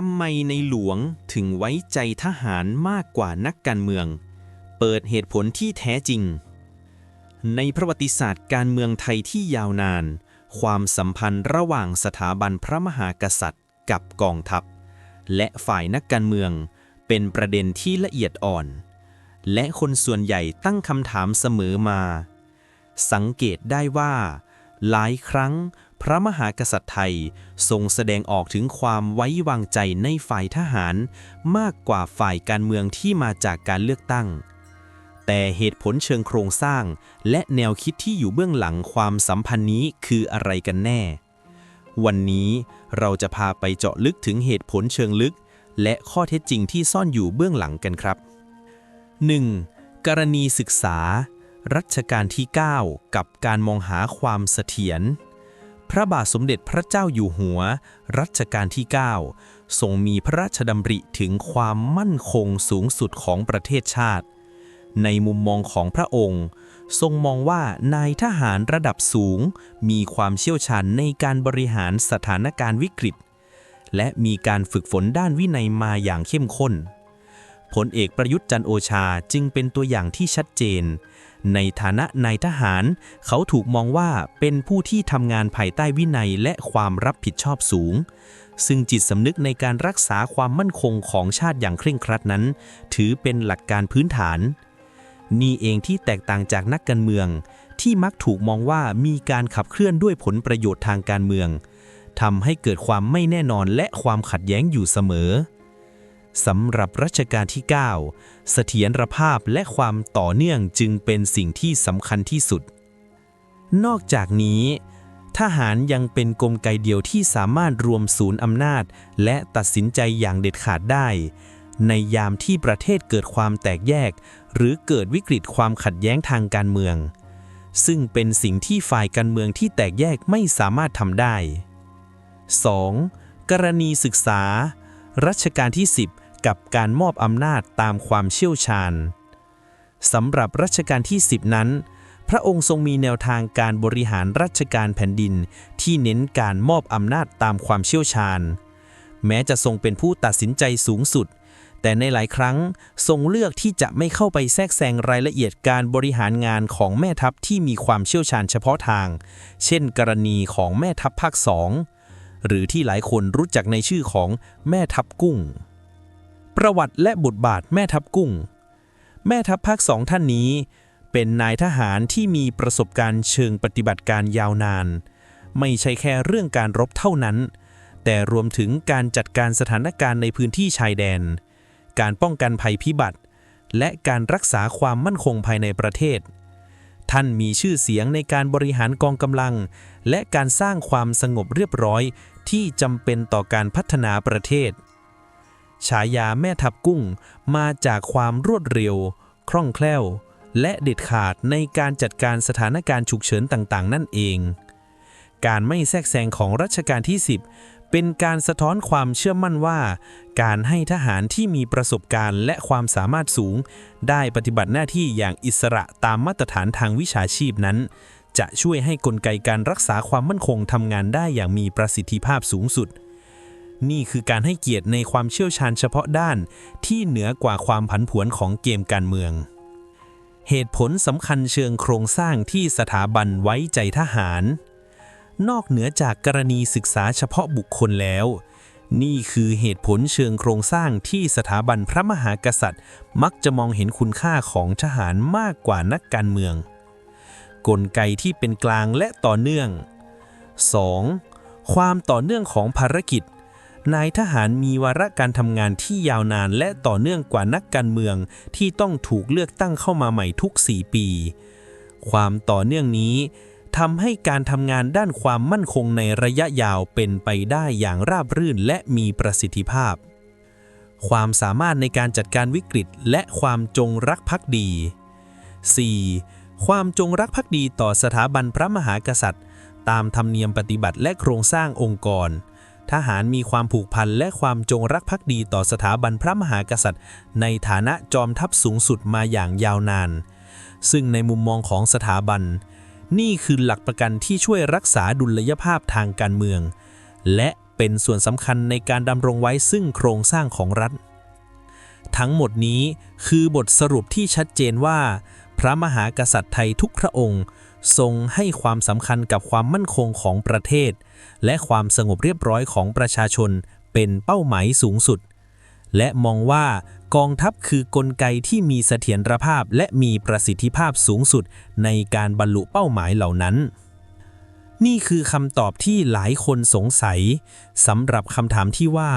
ทำไมในหลวงถึงไว้ใจทหารมากกว่านักการเมือง เปิดเหตุผลที่แท้จริง ในประวัติศาสตร์การเมืองไทยที่ยาวนาน ความสัมพันธ์ระหว่างสถาบันพระมหากษัตริย์ กับกองทัพ และฝ่ายนักการเมือง เป็นประเด็นที่ละเอียดอ่อน และคนส่วนใหญ่ตั้งคำถามเสมอมา สังเกตได้ว่า หลายครั้ง พระมหากษัตริย์ไทยทรงแสดงออกถึงความไว้วางใจในฝ่ายทหาร มากกว่าฝ่ายการเมืองที่มาจากการเลือกตั้ง แต่เหตุผลเชิงโครงสร้าง และแนวคิดที่อยู่เบื้องหลังความสัมพันธ์นี้คืออะไรกันแน่ วันนี้เราจะพาไปเจาะลึกถึงเหตุผลเชิงลึก และข้อเท็จจริงที่ซ่อนอยู่เบื้องหลังกันครับ 1. กรณีศึกษา รัชกาลที่ 9 กับการมองหาความเสถียร พระบาทสมเด็จพระเจ้าอยู่หัว รัชกาลที่ 9 ทรงมีพระราชดำริถึงความมั่นคงสูงสุดของประเทศชาติ ในมุมมองของพระองค์ ทรงมองว่านายทหารระดับสูง มีความเชี่ยวชาญในการบริหารสถานการณ์วิกฤต และมีการฝึกฝนด้านวินัยมาอย่างเข้มข้น ผลเอกประยุทธ์จันโอชาจึงเป็นตัวอย่างที่ชัดเจน ในฐานะนายทหาร เขาถูกมองว่าเป็นผู้ที่ทำงานภายใต้วินัยและความรับผิดชอบสูง ซึ่งจิตสำนึกในการรักษาความมั่นคงของชาติอย่างเคร่งครัดนั้น ถือเป็นหลักการพื้นฐาน นี่เองที่แตกต่างจากนักการเมือง ที่มักถูกมองว่ามีการขับเคลื่อนด้วยผลประโยชน์ทางการเมืองทำให้เกิดความไม่แน่นอนและความขัดแย้งอยู่เสมอ สำหรับรัชกาลที่ 9 เสถียรภาพและความต่อเนื่องจึงเป็นสิ่งที่สำคัญที่สุด นอกจากนี้ ทหารยังเป็นกลไกเดียวที่สามารถรวมศูนย์อำนาจ และตัดสินใจอย่างเด็ดขาดได้ ในยามที่ประเทศเกิดความแตกแยก หรือเกิดวิกฤตความขัดแย้งทางการเมือง ซึ่งเป็นสิ่งที่ฝ่ายการเมืองที่แตกแยกไม่สามารถทำได้ 2. กรณีศึกษา รัชกาลที่ 10 กับการมอบอำนาจตามความเชี่ยวชาญสำหรับรัชกาลที่ 10 นั้น พระองค์ทรงมีแนวทางการบริหารราชการแผ่นดิน ที่เน้นการมอบอำนาจตามความเชี่ยวชาญ แม้จะทรงเป็นผู้ตัดสินใจสูงสุด แต่ในหลายครั้งทรงเลือกที่จะไม่เข้าไปแทรกแซงรายละเอียดการบริหารงานของแม่ทัพที่มีความเชี่ยวชาญเฉพาะทาง เช่น กรณีของแม่ทัพภาคสองหรือที่หลายคนรู้จักในชื่อของแม่ทัพกุ้ง ประวัติและบทบาทแม่ทัพกุ้ง แม่ทัพภาคสองท่านนี้ เป็นนายทหารที่มีประสบการณ์เชิงปฏิบัติการยาวนาน ไม่ใช่แค่เรื่องการรบเท่านั้น แต่รวมถึงการจัดการสถานการณ์ในพื้นที่ชายแดน การป้องกันภัยพิบัติ และการรักษาความมั่นคงภายในประเทศ ท่านมีชื่อเสียงในการบริหารกองกำลัง และการสร้างความสงบเรียบร้อยที่จำเป็นต่อการพัฒนาประเทศ ฉายาแม่ทัพกุ้งมาจากความรวดเร็ว คล่องแคล่ว และเด็ดขาดในการจัดการสถานการณ์ฉุกเฉินต่างๆ นั่นเอง การไม่แทรกแซงของรัชกาลที่ 10 เป็นการสะท้อนความเชื่อมั่นว่า การให้ทหารที่มีประสบการณ์และความสามารถสูง ได้ปฏิบัติหน้าที่อย่างอิสระตามมาตรฐานทางวิชาชีพนั้น จะช่วยให้กลไกการรักษาความมั่นคงทำงานได้อย่างมีประสิทธิภาพสูงสุด นี่คือการให้เกียรติในความเชี่ยวชาญเฉพาะด้านที่เหนือกว่าความผันผวนของเกมการเมือง เหตุผลสำคัญเชิงโครงสร้างที่สถาบันไว้ใจทหาร นอกเหนือจากกรณีศึกษาเฉพาะบุคคลแล้ว นี่คือเหตุผลเชิงโครงสร้างที่สถาบันพระมหากษัตริย์ มักจะมองเห็นคุณค่าของทหารมากกว่านักการเมือง กลไกที่เป็นกลางและต่อเนื่อง 2. ความต่อเนื่องของภารกิจ นายทหารมีวาระการทำงานที่ยาวนานและต่อเนื่องกว่านักการเมืองที่ต้องถูกเลือกตั้งเข้ามาใหม่ทุก 4 ปี ความต่อเนื่องนี้ทำให้การทำงานด้านความมั่นคงในระยะยาวเป็นไปได้อย่างราบรื่นและมีประสิทธิภาพ ความสามารถในการจัดการวิกฤตและความจงรักภักดี 4. ความจงรักภักดีต่อสถาบันพระมหากษัตริย์ ตามธรรมเนียมปฏิบัติและโครงสร้างองค์กร ทหารมีความผูกพันและความจงรักภักดีต่อสถาบันพระมหากษัตริย์ ในฐานะจอมทัพสูงสุดมาอย่างยาวนาน ซึ่งในมุมมองของสถาบัน นี่คือหลักประกันที่ช่วยรักษาดุลยภาพทางการเมือง และเป็นส่วนสำคัญในการดำรงไว้ซึ่งโครงสร้างของรัฐ ทั้งหมดนี้คือบทสรุปที่ชัดเจนว่า พระมหากษัตริย์ไทยทุกพระองค์ ทรงให้ความสำคัญกับความมั่นคงของประเทศ และความสงบเรียบร้อยของประชาชนเป็นเป้าหมายสูงสุด และมองว่ากองทัพคือกลไกที่มีเสถียรภาพและมีประสิทธิภาพสูงสุดในการบรรลุเป้าหมายเหล่านั้น นี่คือคำตอบที่หลายคนสงสัยสำหรับคำถามที่ว่า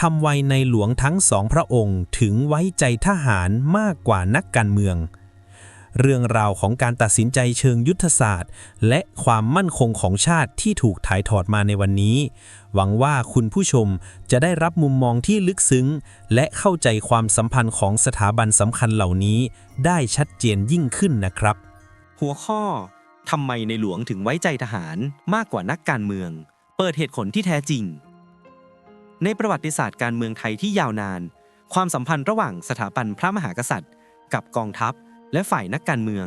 ทำไวในหลวงทั้งสองพระองค์ถึงไว้ใจทหารมากกว่านักการเมือง เรื่องราวของการตัดสินใจเชิงยุทธศาสตร์ และความมั่นคงของชาติที่ถูกถ่ายทอดมาในวันนี้ หวังว่าคุณผู้ชมจะได้รับมุมมองที่ลึกซึ้ง และเข้าใจความสัมพันธ์ของสถาบันสำคัญเหล่านี้ ได้ชัดเจนยิ่งขึ้นนะครับ หัวข้อทำไมในหลวงถึงไว้ใจทหารมากกว่านักการเมือง เปิดเหตุผลที่แท้จริง ในประวัติศาสตร์การเมืองไทยที่ยาวนาน ความสัมพันธ์ระหว่างสถาบันพระมหากษัตริย์ กับกองทัพ และฝ่ายนักการเมือง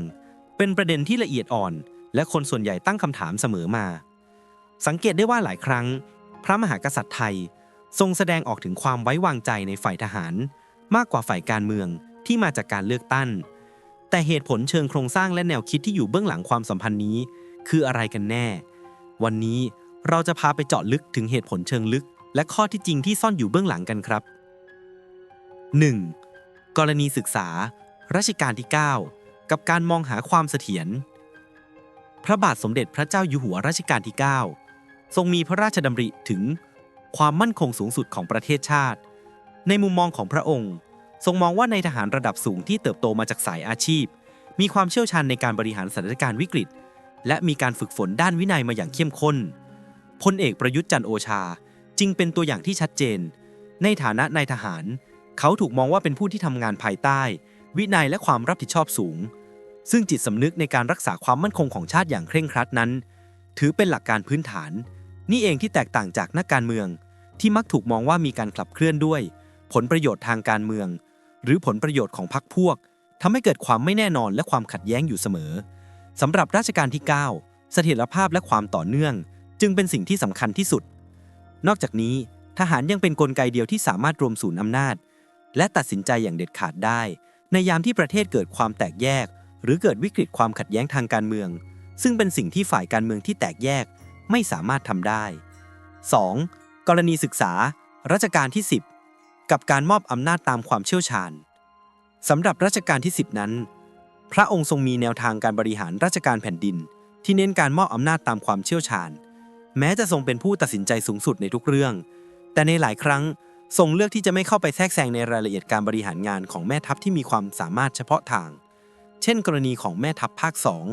เป็นประเด็นที่ละเอียดอ่อน และคนส่วนใหญ่ตั้งคำถามเสมอมา สังเกตได้ว่าหลายครั้ง พระมหากษัตริย์ไทย ทรงแสดงออกถึงความไว้วางใจในฝ่ายทหาร มากกว่าฝ่ายการเมืองที่มาจากการเลือกตั้ง แต่เหตุผลเชิงโครงสร้างและแนวคิดที่อยู่เบื้องหลังความสัมพันธ์นี้ คืออะไรกันแน่ วันนี้เราจะพาไปเจาะลึกถึงเหตุผลเชิงลึก และข้อที่จริงที่ซ่อนอยู่เบื้องหลังกันครับ 1. กรณีศึกษา รัชกาลที่ 9 กับการมองหาความเสถียร พระบาทสมเด็จพระเจ้าอยู่หัวรัชกาลที่ 9 ทรงมีพระราชดำริถึงความมั่นคงสูงสุดของประเทศชาติ ในมุมมองของพระองค์ ทรงมองว่าในทหารระดับสูงที่เติบโตมาจากสายอาชีพ มีความเชี่ยวชาญในการบริหารสถานการณ์วิกฤต และมีการฝึกฝนด้านวินัยมาอย่างเข้มข้น พลเอกประยุทธ์จันทร์โอชาจึงเป็นตัวอย่างที่ชัดเจน ในฐานะนายทหาร เขาถูกมองว่าเป็นผู้ที่ทำงานภายใต้ วินัยและความรับผิดชอบสูง ซึ่งจิตสำนึกในการรักษาความมั่นคงของชาติอย่างเคร่งครัดนั้น ถือเป็นหลักการพื้นฐาน นี่เองที่แตกต่างจากนักการเมือง ที่มักถูกมองว่ามีการขับเคลื่อนด้วย ผลประโยชน์ทางการเมือง หรือผลประโยชน์ของพรรคพวกทำให้เกิดความไม่แน่นอนและความขัดแย้งอยู่เสมอสำหรับราชการที่ 9 เสถียรภาพและความต่อเนื่อง จึงเป็นสิ่งที่สำคัญที่สุด นอกจากนี้ทหารยังเป็นนกลไกเดียวที่สามารถรวมศูนย์อำนาจ และตัดสินใจอย่างเด็ดขาดได้ ในยามที่ประเทศเกิดความแตกแยก หรือเกิดวิกฤตความขัดแย้งทางการเมือง ซึ่งเป็นสิ่งที่ฝ่ายการเมืองที่แตกแยกไม่สามารถทำได้ 2. กรณีศึกษา รัชกาลที่ 10 กับการมอบอำนาจตามความเชี่ยวชาญสำหรับรัชกาลที่ 10 นั้น พระองค์ทรงมีแนวทางการบริหารราชการแผ่นดิน ที่เน้นการมอบอำนาจตามความเชี่ยวชาญ แม้จะทรงเป็นผู้ตัดสินใจสูงสุดในทุกเรื่อง แต่ในหลายครั้ง ทรงเลือกที่จะไม่เข้าไปแทรกแซงในรายละเอียดการบริหารงานของแม่ทัพที่มีความสามารถเฉพาะทาง เช่น กรณีของแม่ทัพภาคสอง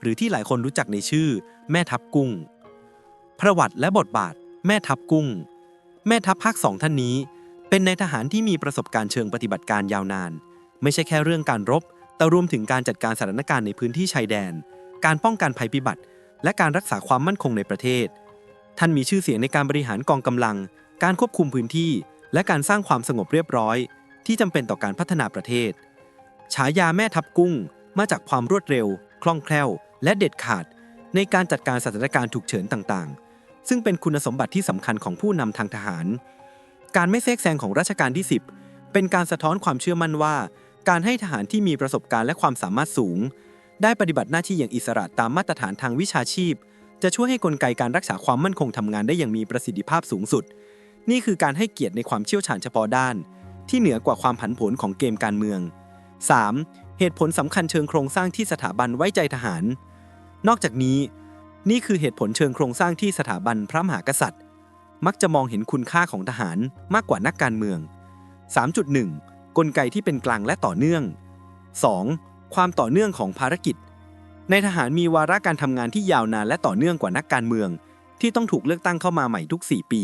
หรือที่หลายคนรู้จักในชื่อ แม่ทัพกุ้ง ประวัติและบทบาท แม่ทัพกุ้ง แม่ทัพภาคสองท่านนี้ เป็นนายทหารที่มีประสบการณ์เชิงปฏิบัติการยาวนาน ไม่ใช่แค่เรื่องการรบ แต่รวมถึงการจัดการสถานการณ์ในพื้นที่ชายแดน การป้องกันภัยพิบัติ และการรักษาความมั่นคงในประเทศ ท่านมีชื่อเสียงในการบริหารกองกำลัง การควบคุมพื้นที่ และการสร้างความสงบเรียบร้อย ที่จำเป็นต่อการพัฒนาประเทศ ฉายาแม่ทัพกุ้งมาจากความรวดเร็ว คล่องแคล่ว และเด็ดขาด ในการจัดการสถานการณ์ฉุกเฉินต่างๆ ซึ่งเป็นคุณสมบัติที่สำคัญของผู้นำทางทหาร การไม่แทรกแซงของรัชกาลที่ 10 เป็นการสะท้อนความเชื่อมั่นว่า การให้ทหารที่มีประสบการณ์และความสามารถสูง ได้ปฏิบัติหน้าที่อย่างอิสระตามมาตรฐานทางวิชาชีพ จะช่วยให้กลไกการรักษาความมั่นคงทำงานได้อย่างมีประสิทธิภาพสูงสุด นี่คือการให้เกียรติในความเชี่ยวชาญเฉพาะด้าน ที่เหนือกว่าความผันผวนของเกมการเมือง 3. เหตุผลสำคัญเชิงโครงสร้างที่สถาบันไว้ใจทหาร นอกจากนี้ นี่คือเหตุผลเชิงโครงสร้างที่สถาบันพระมหากษัตริย์ มักจะมองเห็นคุณค่าของทหารมากกว่านักการเมือง 3.1 กลไกที่เป็นกลางและต่อเนื่อง 2. ความต่อเนื่องของภารกิจ ในทหารมีวาระการทำงานที่ยาวนานและต่อเนื่องกว่านักการเมือง ที่ต้องถูกเลือกตั้งเข้ามาใหม่ทุก 4 ปี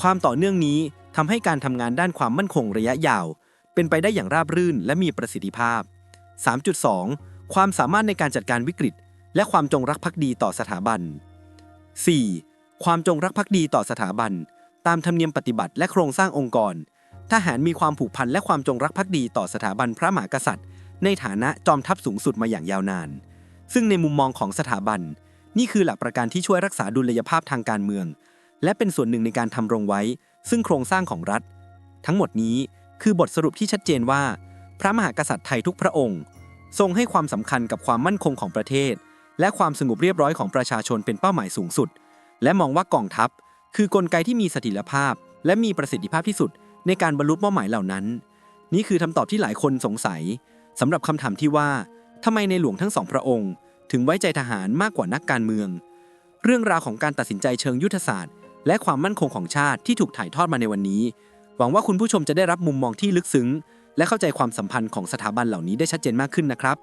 ความต่อเนื่องนี้ทำให้การทำงานด้านความมั่นคงระยะยาว เป็นไปได้อย่างราบรื่นและมีประสิทธิภาพ 3.2 ความสามารถในการจัดการวิกฤต และความจงรักภักดีต่อสถาบัน 4. ความจงรักภักดีต่อสถาบัน ตามธรรมเนียมปฏิบัติและโครงสร้างองค์กร ทหารมีความผูกพันและความจงรักภักดีต่อสถาบันพระมหากษัตริย์ ในฐานะจอมทัพสูงสุดมาอย่างยาวนาน ซึ่งในมุมมองของสถาบัน นี่คือหลักประกันที่ช่วยรักษาดุลยภาพทางการเมือง และเป็นส่วนหนึ่งในการทำรงไว้ ซึ่งโครงสร้างของรัฐ ทั้งหมดนี้คือบทสรุปที่ชัดเจนว่า พระมหากษัตริย์ไทยทุกพระองค์ ทรงให้ความสำคัญกับความมั่นคงของประเทศ และความสงบเรียบร้อยของประชาชนเป็นเป้าหมายสูงสุด และมองว่ากองทัพ คือกลไกที่มีเสถียรภาพ และมีประสิทธิภาพที่สุดในการบรรลุเป้าหมายเหล่านั้น นี่คือคำตอบที่หลายคนสงสัยสำหรับคำถามที่ว่าทำไมในหลวงทั้งสองพระองค์ ถึงไว้ใจทหารมากกว่านักการเมือง เรื่องราวของการตัดสินใจเชิงยุทธศาสตร์ และความมั่นคงของชาติที่ถูกถ่ายทอดมาในวันนี้ หวังว่าคุณผู้ชมจะได้รับมุมมองที่ลึกซึ้ง และเข้าใจความสัมพันธ์ของสถาบันเหล่านี้ได้ชัดเจนมากขึ้นนะครับ